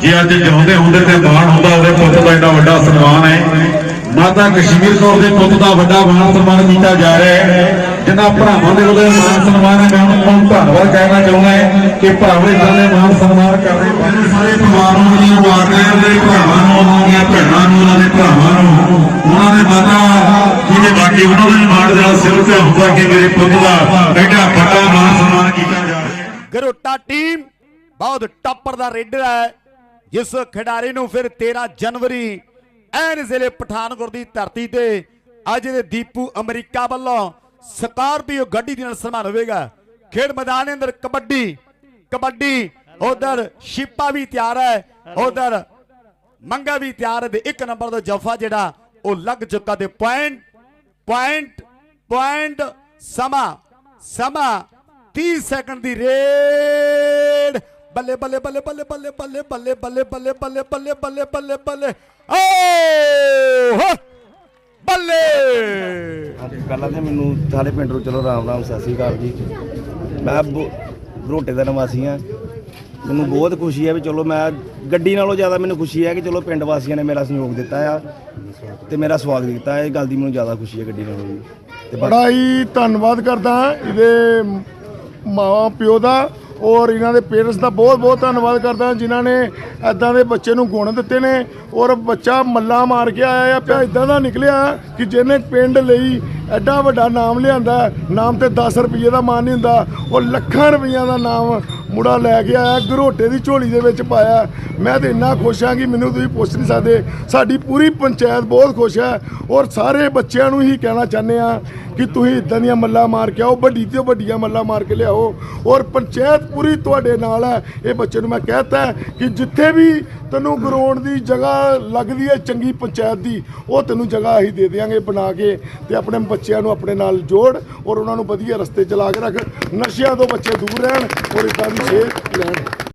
ਜੇ ਅੱਜ ਜਿਉਂਦੇ ਹੁੰਦੇ ਤੇ ਮਾਣ ਹੁੰਦਾ, ਉਹਦੇ ਪੁੱਤ ਦਾ ਇੰਨਾ ਵੱਡਾ ਸਨਮਾਨ ਹੈ। ਮਾਤਾ ਕਸ਼ਮੀਰ ਕੌਰ ਦੇ ਪੁੱਤ ਦਾ ਵੱਡਾ ਮਾਣ ਸਨਮਾਨ ਕੀਤਾ ਜਾ ਰਿਹਾ ਹੈ। ਜਿਨ੍ਹਾਂ ਭਰਾਵਾਂ ਦੇ ਉਹਦੇ ਮਾਣ ਸਨਮਾਨ ਹੈ, ਮੈਂ ਉਹਨਾਂ ਨੂੰ ਧੰਨਵਾਦ ਕਹਿਣਾ ਚਾਹੁੰਦਾ ਹਾਂ ਕਿ ਭਰਾਵਾਂ ਇਦਾਂ ਮਾਣ ਸਨਮਾਨ ਕਰਦੇ ਪਏ ਸਾਰੇ ਪਰਿਵਾਰ ਨੂੰ ਜਿਹੜੀਆਂ ਮੁਬਾਰਕਾਂ ਦੇ ਭਰਾਵਾਂ ਨੂੰ, ਉਹਨਾਂ ਦੀਆਂ ਭੈਣਾਂ ਨੂੰ, ਉਹਨਾਂ ਦੇ ਭਰਾਵਾਂ ਨੂੰ, ਉਹਨਾਂ ਦੇ ਮਾਤਾ ਜਿਹਦੇ ਬਾਕੀ ਉਹਨਾਂ ਦਾ ਮਾਣ ਦਾ ਸਿਰ ਤੇ ਹੁੰਦਾ ਕਿ ਮੇਰੇ ਪੁੱਤ ਦਾ ਐਡਾ ਵੱਡਾ ਮਾਣ ਸਨਮਾਨ ਕੀਤਾ ਜਾ ਰਿਹਾ ਹੈ। ਗਰੋਟਾ ਟੀਮ ਬਹੁਤ ਟੱਪਰ ਦਾ ਰੇਡਰ ਹੈ। ਜਿਸ ਖਿਡਾਰੀ ਨੂੰ ਫਿਰ 13 ਜਨਵਰੀ ਐਨ ਜ਼ਿਲ੍ਹੇ ਪਠਾਨਕੋਟ ਦੀ ਧਰਤੀ ਤੇ ਅੱਜ ਦੇ ਦੀਪੂ ਅਮਰੀਕਾ ਵੱਲੋਂ ਸਕਾਰਪੀਓ ਗੱਡੀ ਦੇ ਨਾਲ ਸਨਮਾਨ ਹੋਵੇਗਾ। ਖੇਡ ਮੈਦਾਨ ਦੇ ਅੰਦਰ ਕਬੱਡੀ ਕਬੱਡੀ, ਉਧਰ ਸ਼ਿਪਾ ਵੀ ਤਿਆਰ ਹੈ, ਉਧਰ ਮੰਗਾ ਵੀ ਤਿਆਰ ਹੈ ਤੇ ਇੱਕ ਨੰਬਰ ਦਾ ਜਫਾ ਜਿਹੜਾ ਉਹ ਲੱਗ ਚੁੱਕਾ ਤੇ ਪੁਆਇੰਟ ਪੁਆਇੰਟ ਪੁਆਇੰਟ ਸਮਾਂ ਸਮਾਂ 30 ਸੈਕਿੰਡ ਦੀ ਰੇਡ ਬੱਲੇ ਬੱਲੇ ਬੱਲੇ ਬੱਲੇ ਬੱਲੇ ਬੱਲੇ ਬੱਲੇ ਬੱਲੇ ਬੱਲੇ ਬੱਲੇ ਬੱਲੇ ਬੱਲੇ ਬੱਲੇ ਬੱਲੇ ਓ ਬੱਲੇ ਪਹਿਲਾਂ ਤੇ ਮੈਨੂੰ ਸਾਰੇ ਪਿੰਡ ਨੂੰ ਚਲੋ ਰਾਮ ਰਾਮ ਸਤਿ ਸ੍ਰੀ ਅਕਾਲ ਜੀ ਮੈਂ ਰੋਟੇ ਦਾ ਨਿਵਾਸੀ ਹਾਂ ਮੈਨੂੰ ਬਹੁਤ ਖੁਸ਼ੀ ਹੈ ਵੀ ਚਲੋ ਮੈਂ ਗੱਡੀ ਨਾਲੋਂ ਜ਼ਿਆਦਾ ਮੈਨੂੰ ਖੁਸ਼ੀ ਹੈ ਕਿ ਚਲੋ ਪਿੰਡ ਵਾਸੀਆਂ ਨੇ ਮੇਰਾ ਸਹਿਯੋਗ ਦਿੱਤਾ ਆ ਤੇ ਮੇਰਾ ਸਵਾਗਤ ਕੀਤਾ ਇਹ ਗੱਲ ਦੀ ਮੈਨੂੰ ਜ਼ਿਆਦਾ ਖੁਸ਼ੀ ਹੈ ਗੱਡੀ ਨਾਲੋਂ ਤੇ ਬੜਾ ਹੀ ਧੰਨਵਾਦ ਕਰਦਾ ਇਹਦੇ ਮਾਂ ਪਿਓ ਦਾ ਔਰ ਇਹਨਾਂ ਦੇ ਪੇਰੈਂਟਸ ਦਾ ਬਹੁਤ ਬਹੁਤ ਧੰਨਵਾਦ ਕਰਦਾ ਹਾਂ ਜਿਨ੍ਹਾਂ ਨੇ ਐਦਾਂ ਦੇ ਬੱਚੇ ਨੂੰ ਗੁਣ ਦਿੱਤੇ ਨੇ ਔਰ ਬੱਚਾ ਮੱਲਾ ਮਾਰ ਕੇ ਆਇਆ ਆ, ਪਿਆ ਇਦਾਂ ਦਾ ਨਿਕਲਿਆ ਕਿ ਜਿਹਨੇ ਪਿੰਡ ਲਈ ਐਡਾ ਵੱਡਾ ਨਾਮ ਲਿਆਂਦਾ, ਨਾਮ ਤੇ 10 ਰੁਪਏ ਦਾ ਮਾਨ ਨਹੀਂ ਹੁੰਦਾ, ਉਹ ਲੱਖਾਂ ਰੁਪਈਆਂ ਦਾ ਨਾਮ ਮੁੰਡਾ ਲੈ ਕੇ ਆਇਆ, ਗਰੋਟੇ ਦੀ ਝੋਲੀ ਦੇ ਵਿੱਚ ਪਾਇਆ। ਮੈਂ ਤੇ ਇੰਨਾ ਖੁਸ਼ ਹਾਂ ਕਿ ਮੈਨੂੰ ਤੁਸੀਂ ਪੁੱਛ ਨਹੀਂ ਸਕਦੇ। ਸਾਡੀ ਪੂਰੀ ਪੰਚਾਇਤ ਬਹੁਤ ਖੁਸ਼ ਹੈ ਔਰ ਸਾਰੇ ਬੱਚਿਆਂ ਨੂੰ ਹੀ ਕਹਿਣਾ ਚਾਹੁੰਦੇ ਆ ਕਿ ਤੁਸੀਂ ਇਦਾਂ ਦੀਆਂ ਮੱਲਾਂ ਮਾਰ ਕੇ ਆਓ, ਵੱਡੀ ਤੋਂ ਵੱਡੀਆਂ ਮੱਲਾਂ ਮਾਰ ਕੇ ਲਿਆਓ। ਔਰ ਪੰਚਾਇਤ ਪੂਰੀ ਤੁਹਾਡੇ ਨਾਲ ਹੈ। ਇਹ ਬੱਚੇ ਨੂੰ ਮੈਂ ਕਹਿਤਾ ਹੈ ਕਿ ਜਿੱਥੇ ਵੀ ਤੈਨੂੰ ਗਰਾਊਂਡ ਦੀ ਜਗ੍ਹਾ ਲੱਗਦੀ ਹੈ ਚੰਗੀ ਪੰਚਾਇਤ ਦੀ, ਉਹ ਤੈਨੂੰ ਜਗ੍ਹਾ ਅਸੀਂ ਦੇ ਦੇਵਾਂਗੇ ਬਣਾ ਕੇ ਤੇ ਆਪਣੇ ਬੱਚਿਆਂ ਨੂੰ ਆਪਣੇ ਨਾਲ ਜੋੜ ਔਰ ਉਹਨਾਂ ਨੂੰ ਵਧੀਆ ਰਸਤੇ ਚਲਾ ਕੇ ਰੱਖ। ਨਸ਼ਿਆਂ ਤੋਂ ਬੱਚੇ ਦੂਰ ਰਹਿਣ ਔਰ ਇਦਾਂ ਦੀ ਸਿਹਤ ਲੈਣ।